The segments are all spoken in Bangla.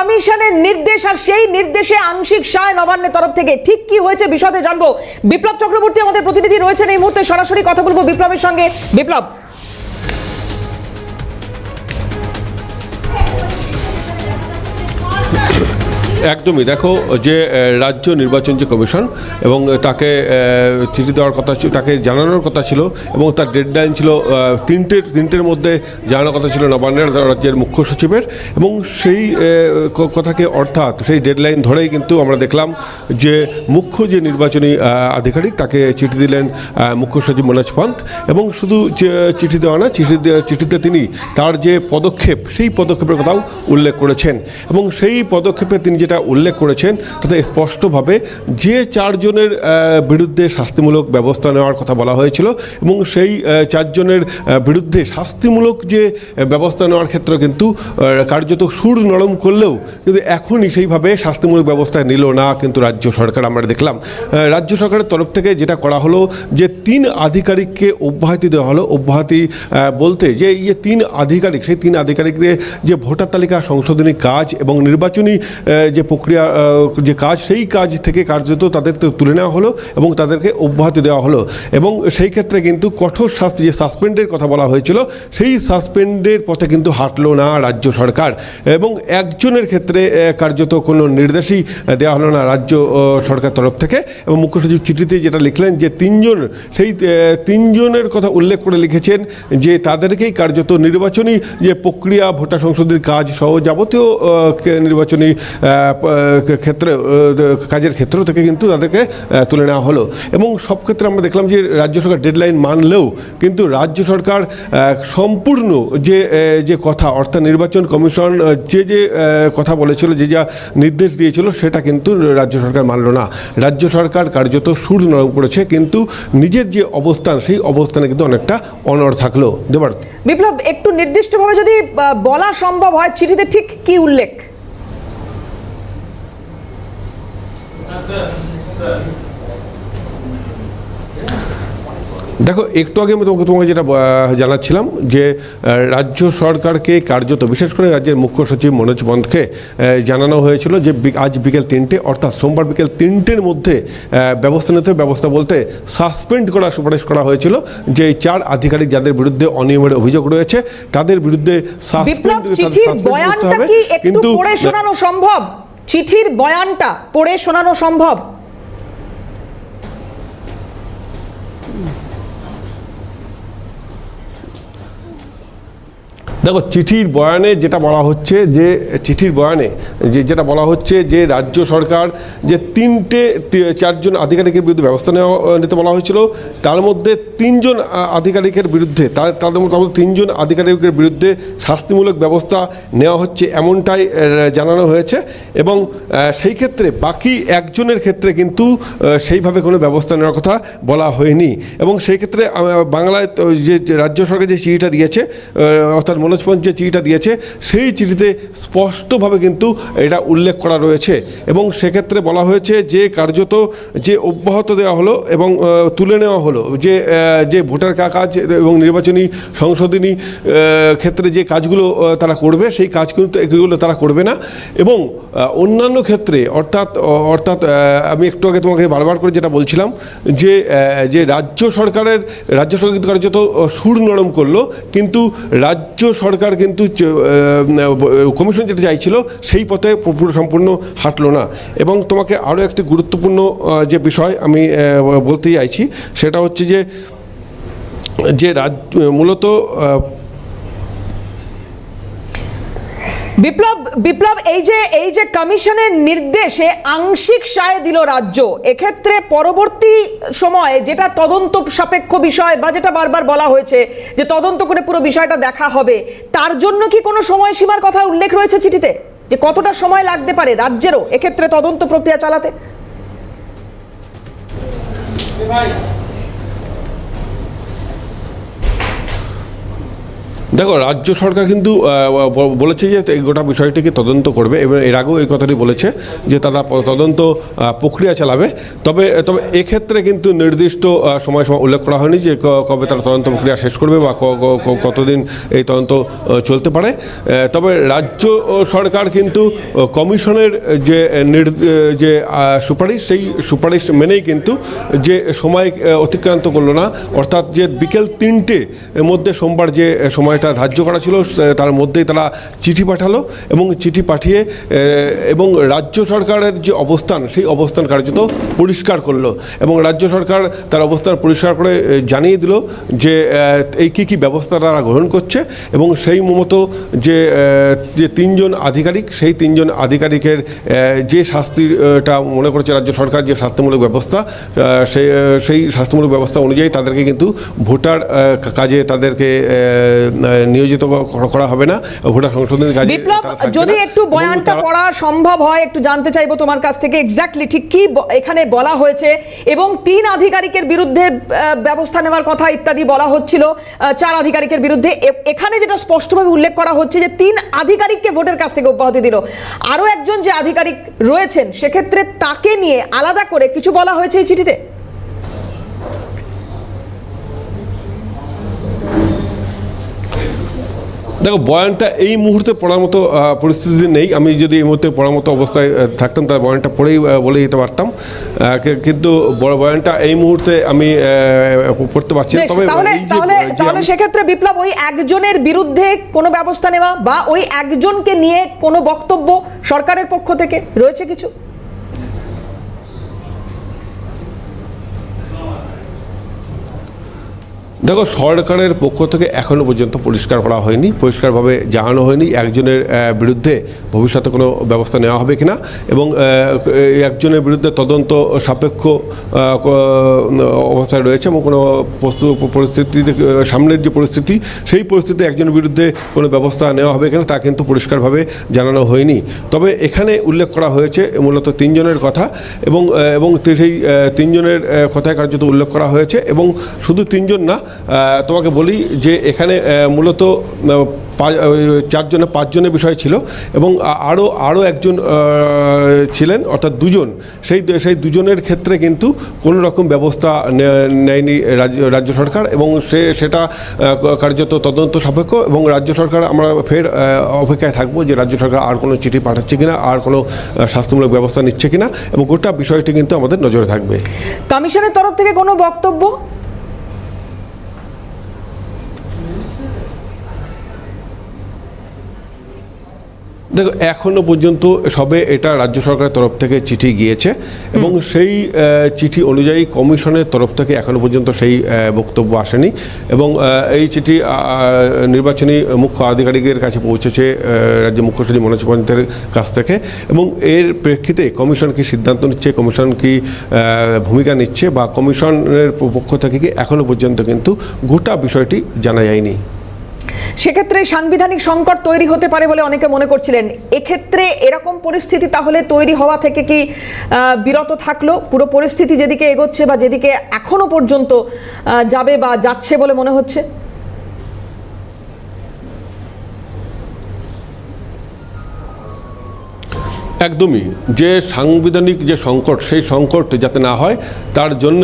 কমিশনের নির্দেশ আর সেই নির্দেশে আংশিক সায় নবান্নের তরফ থেকে। ঠিক কি হয়েছে বিশদে জানব। বিপ্লব চক্রবর্তী আমাদের প্রতিনিধি রয়েছেন এই মুহূর্তে। সরাসরি কথা বলব বিপ্লবের সঙ্গে। বিপ্লব। একদমই। দেখো, যে রাজ্য নির্বাচন যে কমিশন এবং তাকে চিঠি দেওয়ার কথা ছিল, তাকে জানানোর কথা ছিল এবং তার ডেডলাইন ছিল তিনটের তিনটের মধ্যে জানানোর কথা ছিল নবান্নের রাজ্যের মুখ্য সচিবের এবং সেই কথাকে অর্থাৎ সেই ডেডলাইন ধরেই কিন্তু আমরা দেখলাম যে, মুখ্য যে নির্বাচনী আধিকারিক তাকে চিঠি দিলেন মুখ্য সচিব মনোজ পন্থ এবং শুধু যে, চিঠি দেওয়া না, চিঠি চিঠিতে তিনি তার যে পদক্ষেপ, সেই পদক্ষেপের কথাও উল্লেখ করেছেন এবং সেই পদক্ষেপে তিনি যেটা উল্লেখ করেছেন তাতে স্পষ্টভাবে যে চারজনের বিরুদ্ধে শাস্তিমূলক ব্যবস্থা নেওয়ার কথা বলা হয়েছিল এবং সেই চারজনের বিরুদ্ধে শাস্তিমূলক যে ব্যবস্থা নেওয়ার ক্ষেত্রে কিন্তু কার্যত সুর নরম করলেও কিন্তু এখনই সেইভাবে শাস্তিমূলক ব্যবস্থা নিল না কিন্তু রাজ্য সরকার আমরা দেখলাম। রাজ্য সরকারের তরফ থেকে যেটা করা হলো যে তিন আধিকারিককে অব্যাহতি দেওয়া হলো। অব্যাহতি বলতে যে এই যে তিন আধিকারিক সেই তিন আধিকারিকদের যে ভোটার তালিকা সংশোধনী কাজ এবং নির্বাচনী আহ, যে প্রক্রিয়া যে কাজ, সেই কাজ থেকে কার্যত তাদের তুলে নেওয়া হলো এবং তাদেরকে অব্যাহতি দেওয়া হলো। এবং সেই ক্ষেত্রে কিন্তু কঠোর শাস্তি, যে সাসপেন্ডের কথা বলা হয়েছিল, সেই সাসপেন্ডের পথে কিন্তু হাঁটলো না রাজ্য সরকার। এবং একজনের ক্ষেত্রে কার্যত কোনো নির্দেশই দেওয়া হলো না রাজ্য সরকার তরফ থেকে। এবং মুখ্য সচিব চিঠিতে যেটা লিখলেন যে তিনজন, সেই তিনজনের কথা উল্লেখ করে লিখেছেন যে তাদেরকেই কার্যত নির্বাচনী যে প্রক্রিয়া, ভোটার সংশোধনীর কাজ সহ যাবতীয় নির্বাচনী ক্ষেত্রে কাজের ক্ষেত্র থেকে কিন্তু তাদেরকে তুলে নেওয়া হলো। এবং সব ক্ষেত্রে আমরা দেখলাম যে রাজ্য সরকার ডেডলাইন মানলেও কিন্তু রাজ্য সরকার সম্পূর্ণ যে যে কথা, অর্থাৎ নির্বাচন কমিশন যে যে কথা বলেছিল, যে, যা নির্দেশ দিয়েছিল, সেটা কিন্তু রাজ্য সরকার মানল না। রাজ্য সরকার কার্যত সুর নরম করেছে, কিন্তু নিজের যে অবস্থান, সেই অবস্থানে কিন্তু অনেকটা অনড় থাকল। দেবার বিপ্লব, একটু নির্দিষ্টভাবে যদি বলা সম্ভব হয়, চিঠিতে ঠিক কি উল্লেখ? দেখো একটু আগে আমি তোমাকে তোমাকে যেটা জানাচ্ছিলাম যে রাজ্য সরকারকে কার্যত বিশেষ করে রাজ্যের মুখ্য সচিব মনোজ পন্থকে জানানো হয়েছিল যে আজ বিকেল তিনটে অর্থাৎ সোমবার বিকেল তিনটের মধ্যে ব্যবস্থা নিতে ব্যবস্থা বলতে সাসপেন্ড করার সুপারিশ করা হয়েছিল যে চার আধিকারিক যাদের বিরুদ্ধে অনিয়মের অভিযোগ রয়েছে তাদের বিরুদ্ধে suspend- করতে হবে। কিন্তু সম্ভব চিঠির বয়ানটা পড়ে শোনানো সম্ভব। দেখো, চিঠির বয়ানে যেটা বলা হচ্ছে যে, চিঠির বয়ানে যে, যেটা বলা হচ্ছে যে, রাজ্য সরকার যে তিনটে চারজন আধিকারিকের বিরুদ্ধে ব্যবস্থা নেওয়া, নিতে বলা হয়েছিল, তার মধ্যে তিনজন আধিকারিকের বিরুদ্ধে তাদের মধ্যে তিনজন আধিকারিকের বিরুদ্ধে শাস্তিমূলক ব্যবস্থা নেওয়া হচ্ছে এমনটাই জানানো হয়েছে এবং সেই ক্ষেত্রে বাকি একজনের ক্ষেত্রে কিন্তু সেইভাবে কোনো ব্যবস্থা নেওয়ার কথা বলা হয়নি এবং সেই ক্ষেত্রে বাংলায় যে রাজ্য সরকার যে চিঠিটা দিয়েছে অর্থাৎ মনোজ পন্থ যে চিঠিটা দিয়েছে, সেই চিঠিতে স্পষ্টভাবে কিন্তু এটা উল্লেখ করা রয়েছে। এবং সেক্ষেত্রে বলা হয়েছে যে কার্যত যে অব্যাহত দেওয়া হলো এবং তুলে নেওয়া হলো, যে যে ভোটার কাজ এবং নির্বাচনী সংশোধনী ক্ষেত্রে যে কাজগুলো তারা করবে, সেই কাজ কিন্তু এগুলো তারা করবে না। এবং অন্যান্য ক্ষেত্রে অর্থাৎ অর্থাৎ আমি একটু আগে তোমাকে বারবার করে যেটা বলছিলাম, যে যে রাজ্য সরকারের, রাজ্য সরকার কার্যত সুর নরম করল, কিন্তু রাজ্য সরকার কিন্তু কমিশন যেটা চাইছিল, সেই পথে পুরো সম্পূর্ণ হাঁটলো না। এবং তোমাকে আরও একটি গুরুত্বপূর্ণ যে বিষয় আমি বলতে চাইছি, সেটা হচ্ছে যে যে রাজ্য মূলত বিপ্লব বিপ্লব, এই যে এই যে কমিশনের নির্দেশে আংশিক সায় দিল রাজ্য, এক্ষেত্রে পরবর্তী সময়ে যেটা তদন্ত সাপেক্ষ বিষয় বা যেটা বারবার বলা হয়েছে যে তদন্ত করে পুরো বিষয়টা দেখা হবে, তার জন্য কি কোনো সময়সীমার কথা উল্লেখ রয়েছে চিঠিতে? যে কতটা সময় লাগতে পারে রাজ্যেরও এক্ষেত্রে তদন্ত প্রক্রিয়া চালাতে? দেখো, রাজ্য সরকার কিন্তু বলেছে যে গোটা বিষয়টিকে তদন্ত করবে এবং এর আগেও এই কথাটি বলেছে যে তারা তদন্ত প্রক্রিয়া চালাবে। তবে তবে এক্ষেত্রে কিন্তু নির্দিষ্ট সময় সময় উল্লেখ করা হয়নি যে কবে তারা তদন্ত প্রক্রিয়া শেষ করবে বা কতদিন এই তদন্ত চলতে পারে। তবে রাজ্য সরকার কিন্তু কমিশনের যে যে সুপারিশ, সেই সুপারিশ মেনেই কিন্তু যে সময় অতিক্রান্ত করল না, অর্থাৎ যে বিকেল তিনটে মধ্যে সোমবার যে সময়টা ধার্য করা ছিল তার মধ্যেই তারা চিঠি পাঠালো এবং চিঠি পাঠিয়ে এবং রাজ্য সরকারের যে অবস্থান সেই অবস্থান কার্যত পরিষ্কার করল এবং রাজ্য সরকার তার অবস্থান পরিষ্কার করে জানিয়ে দিল যে এই কী কী ব্যবস্থা তারা গ্রহণ করছে এবং সেই মতো যে যে তিনজন আধিকারিক সেই তিনজন আধিকারিকের যে শাস্তিটা মনে করেছে রাজ্য সরকার যে শাস্তিমূলক ব্যবস্থা আহ, সেই শাস্তিমূলক ব্যবস্থা অনুযায়ী তাদেরকে কিন্তু ভোটার কাজে তাদেরকে নিয়োজিত করা- হবে না ভোটার সংশোধনের কাজে বিপ্লব যদি একটু বয়ানটা পড়া সম্ভব হয় একটু জানতে চাইব তোমার কাছ থেকে এক্স্যাক্টলি ঠিক কি এখানে বলা হয়েছে এবং তিন আধিকারিকের বিরুদ্ধে ব্যবস্থা নেওয়ার কথা ইত্যাদি বলা হচ্ছিল চার আধিকারিকের বিরুদ্ধে। এখানে যেটা স্পষ্টভাবে উল্লেখ করা হচ্ছে যে তিন আধিকারিককে ভোটের কাছ থেকে অব্যাহতি দিল। আরও একজন যে আধিকারিক রয়েছেন সেক্ষেত্রে তাকে নিয়ে আলাদা করে কিছু বলা হয়েছে এই চিঠিতে? দেখো বয়ানটা এই মুহূর্তে পড়ার মতো পরিস্থিতি নেই। আমি যদি এই মুহূর্তে পড়ার মতো অবস্থায় থাকতাম তাহলে বয়ানটা পড়েই বলে দিতে পারতাম। কিন্তু বড় বয়ানটা এই মুহূর্তে আমি পড়তে পারছি না। তবে তাহলে তাহলে সেক্ষেত্রে বিপ্লব ওই একজনের বিরুদ্ধে কোনো ব্যবস্থা নেওয়া বা ওই একজনকে নিয়ে কোনো বক্তব্য সরকারের পক্ষ থেকে রয়েছে কিছু? দেখো, সরকারের পক্ষ থেকে এখনও পর্যন্ত পরিষ্কার করা হয়নি, পরিষ্কারভাবে জানানো হয়নি একজনের বিরুদ্ধে ভবিষ্যতে কোনো ব্যবস্থা নেওয়া হবে কিনা এবং একজনের বিরুদ্ধে তদন্ত সাপেক্ষ অবস্থায় রয়েছে এবং কোনো পস্তু- পরিস্থিতি সামনের যে পরিস্থিতি, সেই পরিস্থিতিতে একজনের বিরুদ্ধে কোনো ব্যবস্থা নেওয়া হবে কিনা তা কিন্তু পরিষ্কারভাবে জানানো হয়নি। তবে এখানে উল্লেখ করা হয়েছে মূলত তিনজনের কথা এবং এবং সেই তিনজনের কথায় কার্যত উল্লেখ করা হয়েছে এবং শুধু তিনজন না তোমাকে বলি যে এখানে মূলত চারজনে পাঁচজনের বিষয় ছিল এবং আরও আরও একজন ছিলেন, অর্থাৎ দুজন। সেই সেই দুজনের ক্ষেত্রে কিন্তু কোনো রকম ব্যবস্থা নেয়নি রাজ্য সরকার এবং সে, সেটা কার্যত তদন্ত সাপেক্ষ এবং রাজ্য সরকার, আমরা ফের অপেক্ষায় থাকব যে রাজ্য সরকার আর কোনো চিঠি পাঠাচ্ছে কিনা, আর কোনো শাস্তিমূলক ব্যবস্থা নিচ্ছে কিনা এবং গোটা বিষয়টি কিন্তু আমাদের নজরে থাকবে। কমিশনের তরফ থেকে কোনো বক্তব্য? দেখো এখনও পর্যন্ত সবে এটা রাজ্য সরকারের তরফ থেকে চিঠি গিয়েছে এবং সেই চিঠি অনুযায়ী কমিশনের তরফ থেকে এখনও পর্যন্ত সেই বক্তব্য আসেনি এবং এই চিঠি নির্বাচনী মুখ্য আধিকারিকের কাছে পৌঁছেছে আহ, রাজ্যের মুখ্য সচিব মনোজ পন্থের কাছ থেকে এবং এর প্রেক্ষিতে কমিশন কি সিদ্ধান্ত নিচ্ছে কমিশন কি ভূমিকা নিচ্ছে বা কমিশনের পক্ষ থেকে কি এখনও পর্যন্ত কিন্তু গোটা বিষয়টি জানা যায়নি। সেক্ষেত্রে সাংবিধানিক সংকট তৈরি হতে পারে বলে অনেকে মনে করছিলেন। এক্ষেত্রে এরকম পরিস্থিতি তাহলে তৈরি হওয়া থেকে কি বিরত থাকল? পুরো পরিস্থিতি যেদিকে এগোচ্ছে বা যেদিকে এখনও পর্যন্ত যাবে বা যাচ্ছে বলে মনে হচ্ছে? একদমই যে সাংবিধানিক যে সংকট, সেই সংকট যাতে না হয়, তার জন্য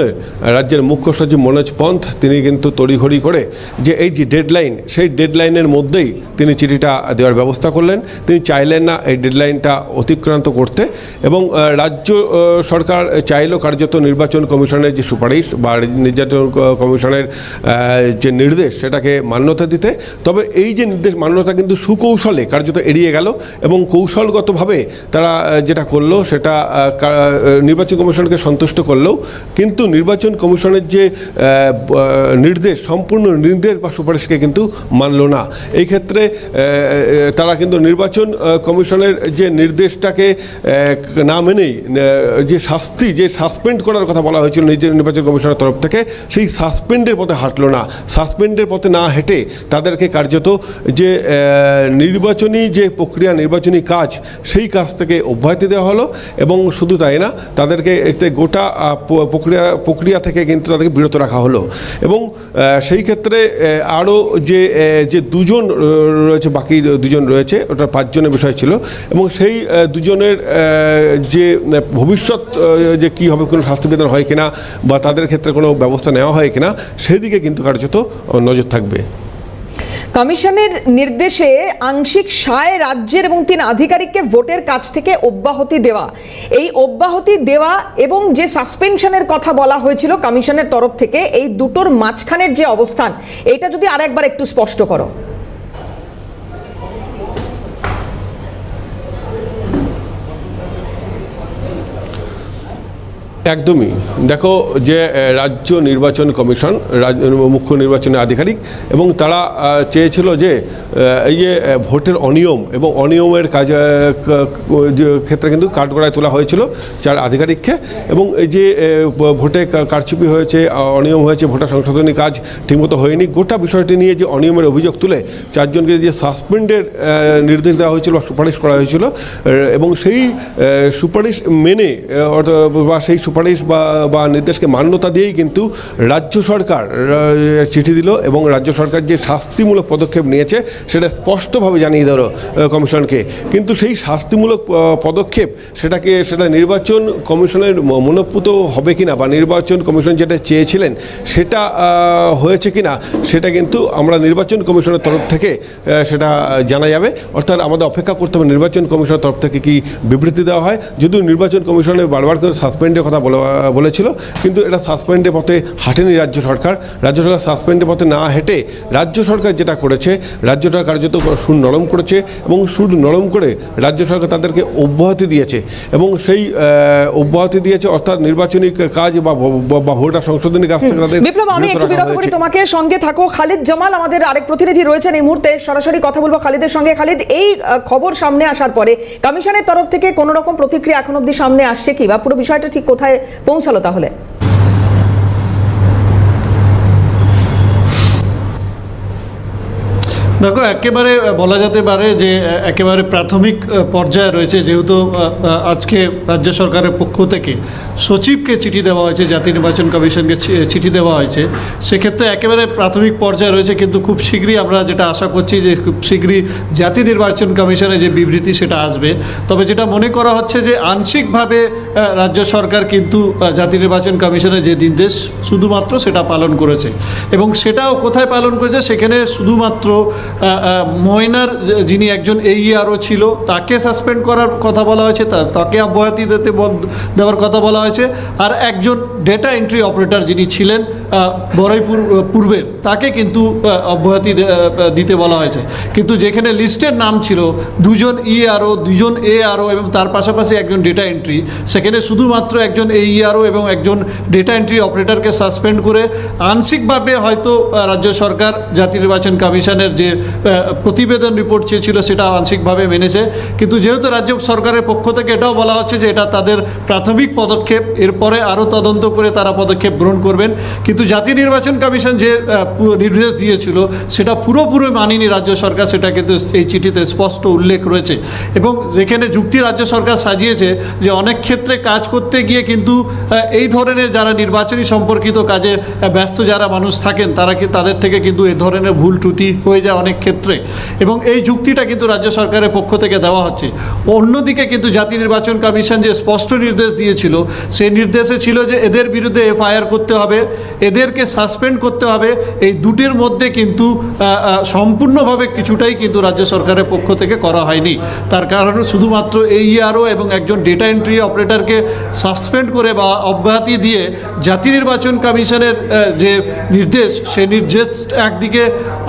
রাজ্যের মুখ্য সচিব মনোজ পন্থ তিনি কিন্তু তড়িঘড়ি করে যে এই যে ডেডলাইন সেই ডেডলাইনের মধ্যেই তিনি চিঠিটা দেওয়ার ব্যবস্থা করলেন। তিনি চাইলেন না এই ডেডলাইনটা অতিক্রান্ত করতে এবং রাজ্য সরকার চাইলো কার্যত নির্বাচন কমিশনের যে সুপারিশ বা নির্বাচন কমিশনের যে নির্দেশ, সেটাকে মান্যতা দিতে। তবে এই যে নির্দেশ, মান্যতা কিন্তু সুকৌশলে কার্যত এড়িয়ে গেল এবং কৌশলগতভাবে তারা আহ, যেটা করল সেটা নির্বাচন কমিশনকে সন্তুষ্ট করলেও কিন্তু নির্বাচন কমিশনের যে নির্দেশ সম্পূর্ণ নির্দেশ বা সুপারিশকে কিন্তু মানল না। এই ক্ষেত্রে তারা কিন্তু নির্বাচন কমিশনের যে নির্দেশটাকে না মেনেই যে শাস্তি যে সাসপেন্ড করার কথা বলা হয়েছিল নিজের নির্বাচন কমিশনের তরফ থেকে সেই সাসপেন্ডের পথে হাঁটলো না। সাসপেন্ডের পথে না হেঁটে তাদেরকে কার্যত যে নির্বাচনী যে প্রক্রিয়া নির্বাচনী কাজ সেই কাজ থেকে তাদেরকে অব্যাহতি দেওয়া হলো এবং শুধু তাই না, তাদেরকে এতে গোটা প্রক্রিয়া প্রক্রিয়া থেকে কিন্তু তাদেরকে বিরত রাখা হলো। এবং সেই ক্ষেত্রে আরও যে যে দুজন রয়েছে, বাকি দুজন রয়েছে, ওটা পাঁচজনের বিষয় ছিল। এবং সেই দুজনের যে ভবিষ্যৎ যে কী হবে, কোনো শাস্তিবিধান হয় কিনা বা তাদের ক্ষেত্রে কোনো ব্যবস্থা নেওয়া হয় কিনা সেই দিকে কিন্তু কার্যত নজর থাকবে। কমিশনের নির্দেশে আংশিক সায় রাজ্যের এবং তিন আধিকারিককে ভোটের কাছ থেকে অব্যাহতি দেওয়া। এই অব্যাহতি দেওয়া এবং যে সাসপেনশনের কথা বলা হয়েছিল কমিশনের তরফ থেকে, এই দুটোর মাঝখানের যে অবস্থান এটা যদি আর একবার একটু স্পষ্ট করো। একদমই। দেখো যে রাজ্য নির্বাচন কমিশন মুখ্য নির্বাচনী আধিকারিক এবং তারা চেয়েছিল যে এই যে ভোটের অনিয়ম এবং অনিয়মের কাজ ক্ষেত্রে কিন্তু কাঠগড়ায় তোলা হয়েছিল চার আধিকারিককে এবং এই যে ভোটে কারচুপি হয়েছে অনিয়ম হয়েছে, ভোটার সংশোধনী কাজ ঠিকমতো হয়নি, গোটা বিষয়টি নিয়ে যে অনিয়মের অভিযোগ তুলে চারজনকে যে সাসপেন্ডের নির্দেশ দেওয়া হয়েছিল বা সুপারিশ করা হয়েছিল এবং সেই সুপারিশ মেনে অর্থাৎ বা সেই সুপারিশ বা বা নির্দেশকে মান্যতা দিয়েই কিন্তু রাজ্য সরকার চিঠি দিল এবং রাজ্য সরকার যে শাস্তিমূলক পদক্ষেপ নিয়েছে সেটা স্পষ্টভাবে জানিয়ে দিল কমিশনকে। কিন্তু সেই শাস্তিমূলক পদক্ষেপ সেটাকে, সেটা নির্বাচন কমিশনের মনোপুত হবে কিনা বা নির্বাচন কমিশন যেটা চেয়েছিলেন সেটা হয়েছে কিনা সেটা কিন্তু আমরা নির্বাচন কমিশনের তরফ থেকে সেটা জানা যাবে। অর্থাৎ আমাদের অপেক্ষা করতে হবে নির্বাচন কমিশনের তরফ থেকে কি বিবৃতি দেওয়া হয়। যদিও নির্বাচন কমিশনে বারবার করে সাসপেন্ডের কথা বলা বলেছিল। কিন্তু এটা সাসপেন্ডের পথে হাঁটেনি রাজ্য সরকার। রাজ্য সরকার সাসপেন্ডের পথে না হেঁটে রাজ্য সরকার যেটা করেছে রাজ্যটা কার্যত সুর নরম করেছে এবং সুর নরম করে রাজ্য সরকার তাদেরকে অব্যাহতি দিয়েছে এবং সেই অব্যাহতি দিয়েছে অর্থাৎ নির্বাচনী কাজ বা ভোটার সংশোধনী কাজ থেকে তাদের বিপ্লব আমি একটু বিরত করি তোমাকে সঙ্গে থাকো। খালিদ জামাল আমাদের আরেক প্রতিনিধি রয়েছেন এই মুহূর্তে। সরাসরি কথা বলব খালিদের সঙ্গে। খালিদ এই খবর সামনে আসার পরে কমিশনের তরফ থেকে কোনো রকম প্রতিক্রিয়া এখন অবধি সামনে আসছে কি? বা পুরো বিষয়টা ঠিক কোথায়? পৌঁছালো তাহলে? দেখো, একেবারে বলা যেতে পারে যে একেবারে প্রাথমিক পর্যায়ে রয়েছে যেহেতু আজকে রাজ্য সরকারের পক্ষ থেকে সচিবকে চিঠি দেওয়া হয়েছে, জাতীয় নির্বাচন কমিশনকে চিঠি দেওয়া হয়েছে। সেক্ষেত্রে একেবারে প্রাথমিক পর্যায়ে রয়েছে, কিন্তু খুব শীঘ্রই আমরা যেটা আশা করছি যে খুব শীঘ্রই জাতীয় নির্বাচন কমিশনের যে বিবৃতি সেটা আসবে। তবে যেটা মনে করা হচ্ছে যে আংশিকভাবে রাজ্য সরকার কিন্তু জাতীয় নির্বাচন কমিশনের যে নির্দেশ শুধুমাত্র সেটা পালন করেছে। এবং সেটাও কোথায় পালন করেছে? সেখানে শুধুমাত্র ময়নার যিনি একজন এইআরও ছিল, তাকে সাসপেন্ড করার কথা বলা হয়েছে তাকে অব্যাহতি দিতে দেওয়ার কথা বলা হয়েছে। আর একজন ডেটা এন্ট্রি অপারেটর যিনি ছিলেন বড়াইপুর পূর্বের, তাকে কিন্তু অব্যাহতি দিতে বলা হয়েছে। কিন্তু যেখানে লিস্টের নাম ছিল, দুজন ই ইআরও দুজন এআরও এবং তার পাশাপাশি একজন ডেটা এন্ট্রি সেখানে শুধুমাত্র একজন এইআরও এবং একজন ডেটা এন্ট্রি অপারেটরকে সাসপেন্ড করে আংশিকভাবে হয়তো রাজ্য সরকার, জাতীয় নির্বাচন কমিশনের যে প্রতিবেদন রিপোর্ট চেয়েছিল, সেটা আংশিকভাবে মেনেছে। কিন্তু যেহেতু রাজ্য সরকারের পক্ষ থেকে এটাও বলা হচ্ছে যে এটা তাদের প্রাথমিক পদক্ষেপ এরপরে আরও তদন্ত করে তারা পদক্ষেপ গ্রহণ করবেন। কিন্তু জাতীয় নির্বাচন কমিশন যে নির্দেশ দিয়েছিল, সেটা পুরোপুরি মানেনি রাজ্য সরকার, সেটা কিন্তু এই চিঠিতে স্পষ্ট উল্লেখ রয়েছে। এবং যেখানে যুক্তি রাজ্য সরকার সাজিয়েছে যে, অনেক ক্ষেত্রে কাজ করতে গিয়ে কিন্তু এই ধরনের যারা নির্বাচনী সম্পর্কিত কাজে ব্যস্ত যারা মানুষ থাকেন, তারা কি, তাদের থেকে কিন্তু এই ধরনের ভুল ত্রুটি হয়ে যায় অনেক ক্ষেত্রে। এবং এই যুক্তিটা কিন্তু রাজ্য সরকারের পক্ষ থেকে দেওয়া হচ্ছে। অন্যদিকে কিন্তু জাতীয় নির্বাচন কমিশন যে, স্পষ্ট নির্দেশ দিয়েছিল সেই নির্দেশে ছিল যে এদের বিরুদ্ধে এফআইআর করতে হবে, এদেরকে সাসপেন্ড করতে হবে। এই দুটির মধ্যে কিন্তু সম্পূর্ণভাবে কিছুটাই কিন্তু রাজ্য সরকারের পক্ষ থেকে করা হয়নি। তার কারণ শুধুমাত্র এইআরও এবং একজন ডেটা এন্ট্রি অপারেটরকে সাসপেন্ড করে বা অব্যাহতি দিয়ে জাতীয় নির্বাচন কমিশনের যে নির্দেশ সেই নির্দেশ একদিকে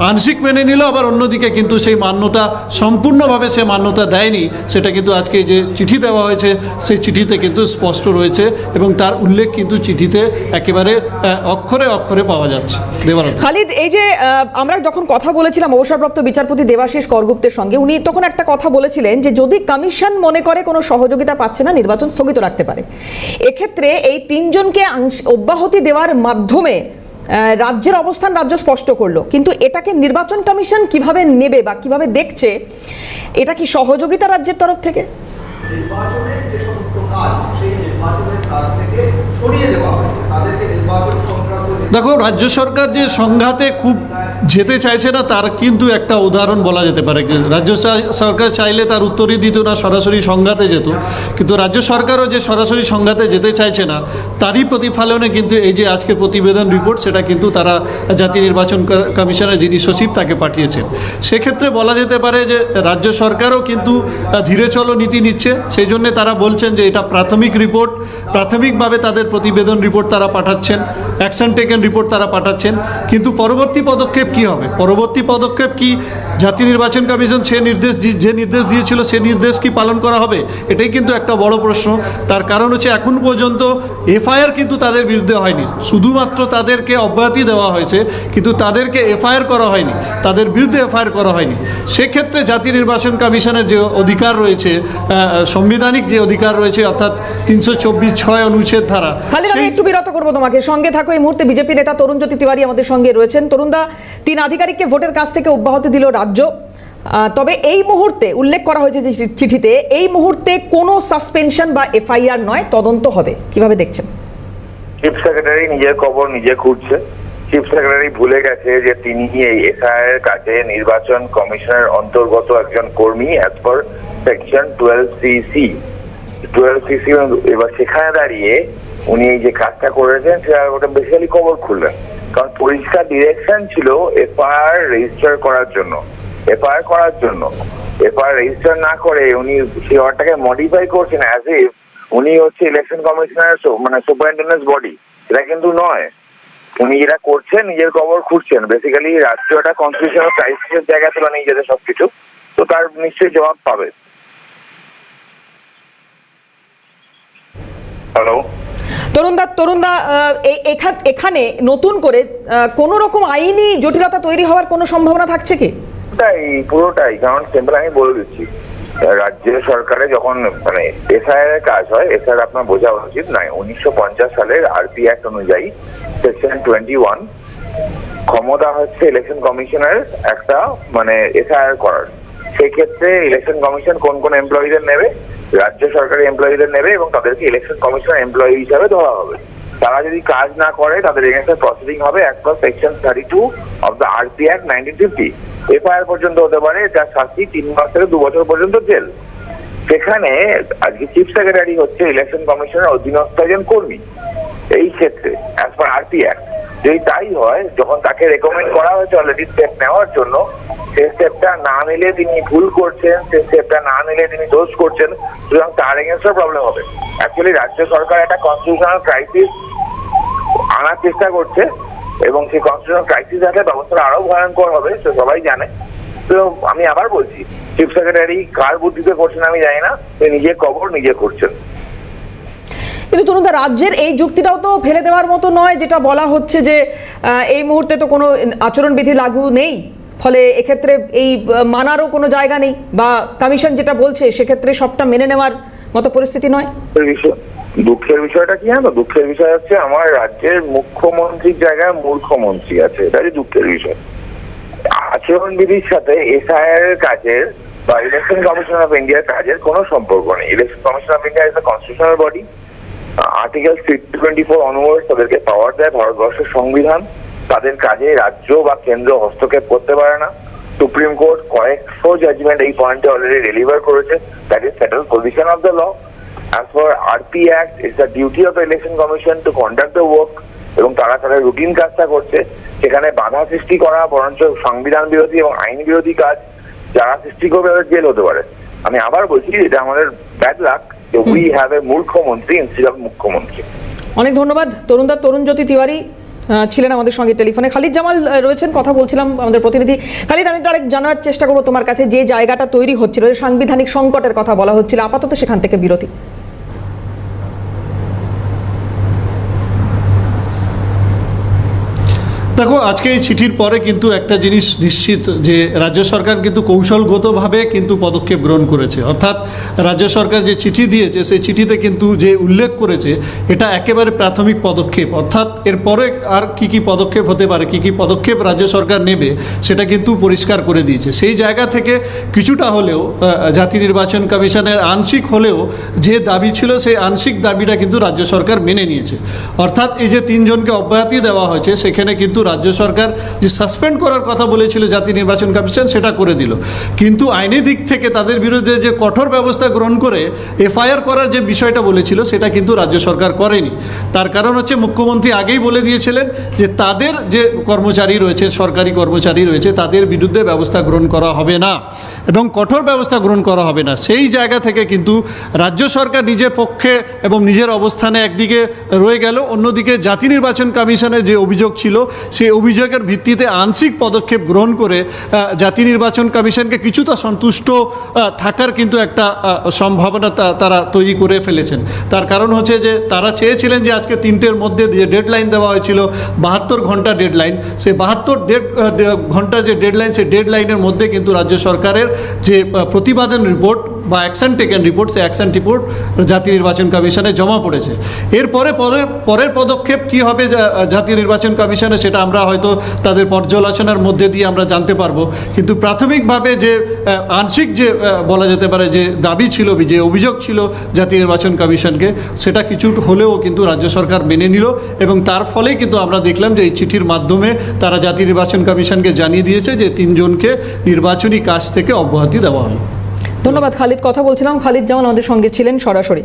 আংশিক মেনে নিল, আবার অন্যদিকে কিন্তু সেই মান্যতা, সম্পূর্ণভাবে সে মান্যতা দেয়নি। সেটা কিন্তু আজকে যে চিঠি দেওয়া হয়েছে, সেই চিঠিতে কিন্তু স্পষ্ট রয়েছে। এবং তার উল্লেখ কিন্তু চিঠিতে একেবারে অক্ষরে অক্ষরে পাওয়া যাচ্ছে। খালিদ এই যে আমরা যখন কথা বলেছিলাম অবসরপ্রাপ্ত বিচারপতি দেবাশিস করগুপ্তের সঙ্গে উনি তখন একটা কথা বলেছিলেন যে যদি কমিশন মনে করে কোনো সহযোগিতা পাচ্ছে না নির্বাচন স্থগিত রাখতে পারে। এক্ষেত্রে এই তিনজনকে অব্যাহতি দেওয়ার মাধ্যমে রাজ্যের অবস্থান রাজ্য স্পষ্ট করল। কিন্তু এটাকে নির্বাচন কমিশন কীভাবে নেবে বা কীভাবে দেখছে এটা কি সহযোগিতা রাজ্যের তরফ থেকে? নির্বাচনের যে সমস্ত কাজ সেই নির্বাচনের দেখো রাজ্য সরকার যে সংঘাতে খুব যেতে চাইছে না, তার কিন্তু একটা উদাহরণ বলা যেতে পারে রাজ্য সরকার চাইলে তার উত্তরই দিত না, সরাসরি সংঘাতে যেত। কিন্তু রাজ্য সরকারও যে সরাসরি সংঘাতে যেতে চাইছে না, তারই প্রতিফলনে কিন্তু এই যে আজকে প্রতিবেদন রিপোর্ট সেটা কিন্তু তারা জাতীয় নির্বাচন কমিশনের যিনি সচিব, তাকে পাঠিয়েছেন। সেক্ষেত্রে বলা যেতে পারে যে রাজ্য সরকারও কিন্তু ধীরে চলো নীতি নিচ্ছে। সেই জন্যে তারা বলছেন যে এটা প্রাথমিক রিপোর্ট প্রাথমিকভাবে তাদের প্রতিবেদন রিপোর্ট তারা পাঠাচ্ছেন অ্যাকশন টেকেন রিপোর্ট তারা পাঠাচ্ছেন। কিন্তু পরবর্তী পদক্ষেপ কি হবে? পরবর্তী পদক্ষেপ কি? জাতীয় নির্বাচন কমিশন সে নির্দেশ যে নির্দেশ দিয়েছিল সে নির্দেশ কি পালন করা হবে? এটাই কিন্তু একটা বড় প্রশ্ন। তার কারণ হচ্ছে এখন পর্যন্ত এফআইআর কিন্তু তাদের বিরুদ্ধে হয়নি। শুধুমাত্র তাদেরকে অব্যাহতি দেওয়া হয়েছে কিন্তু তাদেরকে এফআইআর করা হয়নি। তাদের বিরুদ্ধে এফআইআর করা হয়নি। সেক্ষেত্রে জাতীয় নির্বাচন কমিশনের যে অধিকার রয়েছে সাংবিধানিক যে অধিকার রয়েছে অর্থাৎ তিনশো চব্বিশ ছয় অনুচ্ছেদ ধারা খালিদ আমি একটু বিরত করব তোমাকে। সঙ্গে থাকো এই মুহূর্তে বিজেপি নেতা তরুণ জ্যোতি তিওয়ারি আমাদের সঙ্গে রয়েছেন। তরুণদা তিন আধিকারিককে ভোটের কাছ থেকে অব্যাহতি দিল রাজ্য। তবে এই মুহূর্তে উল্লেখ করা হয়েছে যে চিঠিতে, এই মুহূর্তে কোনো সাসপেনশন বা এফআইআর নয়, তদন্ত হবে। কীভাবে দেখছেন? চিফ সেক্রেটারি নিজের খবর নিজে খুঁজছে। চিফ সেক্রেটারি ভুলে গেছে যে তিনি এই এসআইআর এর কাছে নির্বাচন কমিশনের অন্তর্গত একজন কর্মী as per section twelve CC twelve এবার সেখানে দাঁড়িয়ে উনি এই যে কাজটা করেছেন, সেটা ওটা বেসিক্যালি খবর খুললেন। কারণ পরিষ্কার ডিরেকশন ছিল এফআইআর রেজিস্টার করার জন্য এফআইআর করার জন্য। এফআইআর রেজিস্টার না করে উনি সেই অর্ডারটাকে মডিফাই করছেন অ্যাজ ইফ উনি হচ্ছে ইলেকশন কমিশনার মানে সুপারিনটেন্ডেন্স বডি এটা কিন্তু নয়। উনি যেটা করছেন, নিজের কবর খুঁজছেন বেসিক্যালি রাষ্ট্রীয়টা কনস্টিটিউশনাল ক্রাইসিসের জায়গা তুলে নিজেদের সবকিছু। তো তার নিশ্চয়ই জবাব পাবে। হ্যালো তরুণদা তরুণদা এখানে নতুন করে কোনো রকম আইনি জটিলতা তৈরি হওয়ার কোনো সম্ভাবনা থাকছে কি? পুরোটাই পুরোটাই। কারণ সিম্পল আমি বলে দিচ্ছি। রাজ্য সরকারে যখন মানে এসআইআর এর কাজ হয় এসআইআর আপনার বোঝা উচিত। নয় উনিশশো পঞ্চাশ সালের আরপি অ্যাক্ট অনুযায়ী সেকশন টোয়েন্টি ওয়ান ক্ষমতা হচ্ছে ইলেকশন কমিশনের একটা মানে এসআইআর করার। সেক্ষেত্রে ইলেকশন কমিশন কোন কোন এমপ্লয়ীদের নেবে? রাজ্য সরকারি এমপ্লয়ীদের নেবে এবং তাদেরকে ইলেকশন কমিশন এমপ্লয়ি হিসাবে ধরা হবে। তারা যদি কাজ না করে, তাদের এগেন্স্টে প্রসিডিং হবে এক plus section thirty two of the RP act nineteen fifty FIR পর্যন্ত হতে পারে যার শাস্তি তিন মাস থেকে দু বছর পর্যন্ত জেল। সেখানে আজকে চিফ সেক্রেটারি হচ্ছে ইলেকশন কমিশনের অধীনস্থ একজন কর্মী। এই ক্ষেত্রে অ্যাজ পার আরপি অ্যাক্ট যদি তাই হয়, যখন তাকে রেকমেন্ড করা হয়েছে অলরেডি স্টেপ নেওয়ার জন্য সেই স্টেপটা না নিলে তিনি ভুল করছেন সেই স্টেপটা না নিলে তিনি দোষ করছেন, সুতরাং তার এগেনস্টও প্রবলেম হবে। অ্যাকচুয়ালি রাজ্য সরকার একটা কনস্টিটিউশনাল ক্রাইসিস আনার চেষ্টা করছে, এবং সেই কনস্টিটিউশনাল ক্রাইসিস আসলে ব্যবস্থাটা আরও ভয়ঙ্কর হবে, সে সবাই জানে। তো আমি আবার বলছি চিফ সেক্রেটারি কার বুদ্ধিতে করছেন আমি জানি না, সে নিজে কবর নিজে করছেন। কিন্তু তরুণদা রাজ্যের এই যুক্তিটাও তো ফেলে দেওয়ার মতো নয়, যেটা বলা হচ্ছে যে এই মুহূর্তে তো কোনো আচরণবিধি লাগু নেই। ফলে এক্ষেত্রে এই মানারও কোনো জায়গা নেই, বা কমিশন যেটা বলছে, সেক্ষেত্রে সবটা মেনে নেওয়ার মতো পরিস্থিতি নয়? দুঃখের বিষয়টা কি জানো দুঃখের বিষয় হচ্ছে, আমার রাজ্যের মুখ্যমন্ত্রীর জায়গায় মূর্খমন্ত্রী আছে। এটা হচ্ছে দুঃখের বিষয়। আচরণ বিধির সাথে এসআইআর এর কাজের বা ইলেকশন কমিশন অফ ইন্ডিয়ার কাজের কোনো সম্পর্ক নেই। Election commission of India is a constitutional body article twenty four onward তাদেরকে পাওয়ার দেয় ভারতবর্ষের সংবিধান। তাদের কাজে রাজ্য বা কেন্দ্র হস্তক্ষেপ করতে পারে না। সুপ্রিম কোর্ট কয়েকশো জাজমেন্ট এই পয়েন্টে অলরেডি ডেলিভার করেছে। That is settle position of the law as for RP act is the duty of election commission to conduct the work এবং তারা তাদের রুটিন কাজটা করছে। সেখানে বাধা সৃষ্টি করা, বরঞ্চ সংবিধান বিরোধী এবং আইন বিরোধী কাজ যারা সৃষ্টি করবে তাদের জেল হতে পারে। আমি আবার বলছি এটা আমাদের bad luck we have a মূর্খমন্ত্রী instead of মুখ্যমন্ত্রী অনেক ধন্যবাদ তরুণদা তরুণ জ্যোতি তিওয়ারি ছিলেন আমাদের সঙ্গে টেলিফোনে। খালিদ জামাল রয়েছেন কথা বলছিলাম আমাদের প্রতিনিধি। খালিদ আমি আরেক জানার চেষ্টা করব তোমার কাছে যে জায়গাটা তৈরি হচ্ছিল সাংবিধানিক সংকটের কথা বলা হচ্ছিল আপাতত সেখান থেকে বিরতি। দেখো, আজকে এই চিঠির পরে কিন্তু একটা জিনিস নিশ্চিত যে রাজ্য সরকার কিন্তু কৌশলগতভাবে কিন্তু পদক্ষেপ গ্রহণ করেছে। অর্থাৎ রাজ্য সরকার যে চিঠি দিয়েছে, সেই চিঠিতে কিন্তু যে উল্লেখ করেছে, এটা একেবারে প্রাথমিক পদক্ষেপ। অর্থাৎ এরপরে আর কি কি পদক্ষেপ হতে পারে, কি কি পদক্ষেপ রাজ্য সরকার নেবে, সেটা কিন্তু পরিষ্কার করে দিয়েছে। সেই জায়গা থেকে কিছুটা হলেও জাতীয় নির্বাচন কমিশনের আংশিক হলেও যে দাবি ছিল, সেই আংশিক দাবিটা কিন্তু রাজ্য সরকার মেনে নিয়েছে। অর্থাৎ এই যে তিনজনকে অব্যাহতি দেওয়া হয়েছে, সেখানে কিন্তু রাজ্য সরকার যে সাসপেন্ড করার কথা বলেছিল জাতীয় নির্বাচন কমিশন, সেটা করে দিল। কিন্তু আইনি দিক থেকে তাদের বিরুদ্ধে যে কঠোর ব্যবস্থা গ্রহণ করে এফআইআর করার যে বিষয়টা বলেছিল, সেটা কিন্তু রাজ্য সরকার করেনি। তার কারণ হচ্ছে, মুখ্যমন্ত্রী আগেই বলে দিয়েছিলেন যে তাদের যে কর্মচারী রয়েছে, সরকারি কর্মচারী রয়েছে, তাদের বিরুদ্ধে ব্যবস্থা গ্রহণ করা হবে না। এবং কঠোর ব্যবস্থা গ্রহণ করা হবে না। সেই জায়গা থেকে কিন্তু রাজ্য সরকার নিজের পক্ষে এবং নিজের অবস্থানে একদিকে রয়ে গেল, অন্যদিকে জাতি নির্বাচন কমিশনের যে অভিযোগ ছিল, সেই অভিযোগের ভিত্তিতে আংশিক পদক্ষেপ গ্রহণ করে জাতি নির্বাচন কমিশনকে কিছুটা সন্তুষ্ট থাকার কিন্তু একটা সম্ভাবনা তারা তৈরি করে ফেলেছেন। তার কারণ হচ্ছে যে, তারা চেয়েছিলেন যে আজকে তিনটের মধ্যে যে ডেডলাইন দেওয়া হয়েছিল, বাহাত্তর ঘণ্টা ডেডলাইন সে বাহাত্তর ডেড ঘণ্টার যে ডেডলাইন, সেই ডেডলাইনের মধ্যে কিন্তু রাজ্য সরকারের যে প্রতিবাদন রিপোর্ট বা অ্যাকশন টেকেন রিপোর্ট সেই অ্যাকশন রিপোর্ট জাতীয় নির্বাচন কমিশনে জমা পড়েছে। এরপরে পরের পরের পদক্ষেপ কি হবে জাতীয় নির্বাচন কমিশনে সেটা আমরা হয়তো তাদের পর্যালোচনার মধ্যে দিয়ে আমরা জানতে পারব। কিন্তু প্রাথমিকভাবে যে আংশিক যে বলা যেতে পারে যে দাবি ছিল, যে অভিযোগ ছিল জাতীয় নির্বাচন কমিশনকে, সেটা কিছু হলেও কিন্তু রাজ্য সরকার মেনে নিল এবং তার ফলেই কিন্তু আমরা দেখলাম যে এই চিঠির মাধ্যমে তারা জাতীয় নির্বাচন কমিশনকে জানিয়ে দিয়েছে যে তিনজনকে নির্বাচনী কাজ থেকে অব্যাহতি দেওয়া হলো। ধন্যবাদ, খালিদ। কথা বলছিলাম, খালিদ জামান আমাদের সঙ্গে ছিলেন সরাসরি।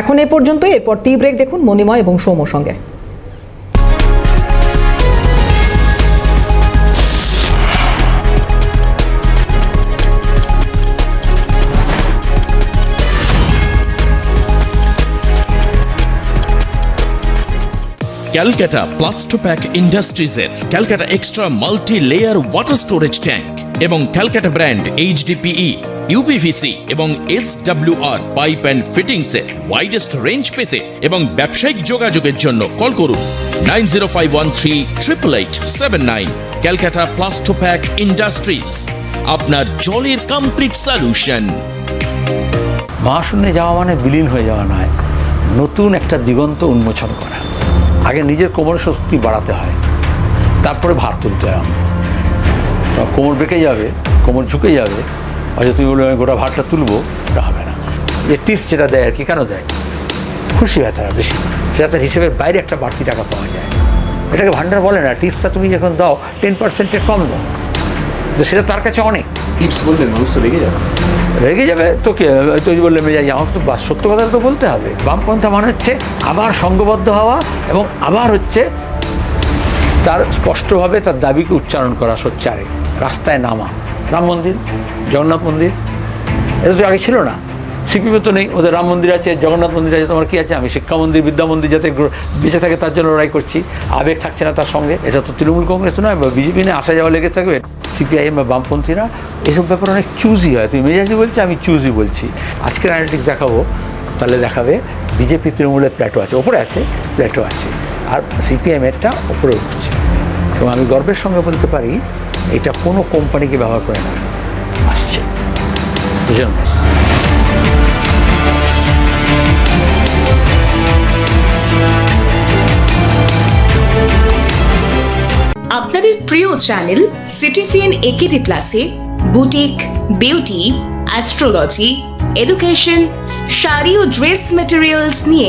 এখন এ পর্যন্ত এরপর টি ব্রেক দেখুন মণিময় এবং সৌম্য সঙ্গে। Calcutta Plastopack ইন্ডাস্ট্রিজের Calcutta extra multi layer water storage tank এবং ক্যালকাটা ব্র্যান্ড এইচডিপিই ইউপিভিসি এবং এস আর পাইপ অ্যান্ড ফিটিংসের ওয়াইডেস্ট রেঞ্জ পেতে এবং ব্যবসায়িক যোগাযোগের জন্য কল করুন nine zero five one three triple eight seven nine Calcutta Plastopack industries আপনার জলের কমপ্লিট সলিউশন মহাশূন্যে যাওয়া মানে বিলীন হয়ে যাওয়া নয়, নতুন একটা দিগন্ত উন্মোচন করা। আগে নিজের কোমর শক্তি বাড়াতে হয়। তারপরে ভার তুলতে হয়। তোমার কোমর বেঁকে যাবে, কোমর ঝুঁকে যাবে হয়তো তুমি বলবে আমি গোটা ভারটা তুলবো, এটা হবে না। যে টিপস যেটা দেয় আর কি, কেন দেয়? খুশি হয় তারা বেশি। সেটা তার হিসেবের বাইরে একটা বাড়তি টাকা পাওয়া যায়। এটাকে ভান্ডার বলে না টিপসটা তুমি যখন দাও টেন পার্সেন্টের কম দাও। তো সেটা তার কাছে অনেক। টিপস বললে মানুষ তো রেগে যাবে। রেগে যাবে। তো কে তুই বললে, মেজাজ, আমার তো সত্য কথা তো বলতে হবে। বামপন্থা মানে হচ্ছে আবার সঙ্গবদ্ধ হওয়া এবং আবার হচ্ছে তার স্পষ্টভাবে তার দাবিকে উচ্চারণ করা সোচ্চারে, রাস্তায় নামা। রাম মন্দির, জগন্নাথ মন্দির, এটা তো আগে ছিল না। সিপিএমে তো নেই। ওদের রাম মন্দির আছে, জগন্নাথ মন্দির আছে, তোমার কি আছে? আমি শিক্ষা মন্দির, বিদ্যা মন্দির যাতে বেঁচে থাকে, তার জন্য লড়াই করছি। আবেগ থাকছে না তার সঙ্গে। এটা তো তৃণমূল কংগ্রেস নয়, বা বিজেপি নিয়ে আসা যাওয়া লেগে থাকবে। সিপিআইএম বা বামপন্থীরা এসব ব্যাপারে অনেক চুজি হয়। তুমি মেজাজি বলছি, আমি চুজি বলছি। আজকের অ্যানালিটিক্স দেখাবো, তাহলে দেখাবে বিজেপি তৃণমূলের প্ল্যাটো আছে, ওপরে আছে প্ল্যাটো আছে। আর সিপিএমেরটা ওপরে উঠছে। এবং আমি গর্বের সঙ্গে বলতে পারি, এটা কোনো কোম্পানিকে ব্যবহার করে না। আসছে। বুঝলেন? আপনাদের প্রিয় চ্যানেল সিটিফিএন একেডি প্লাসে boutique, beauty, astrology, education, sari ও ড্রেস মেটেরিয়ালস নিয়ে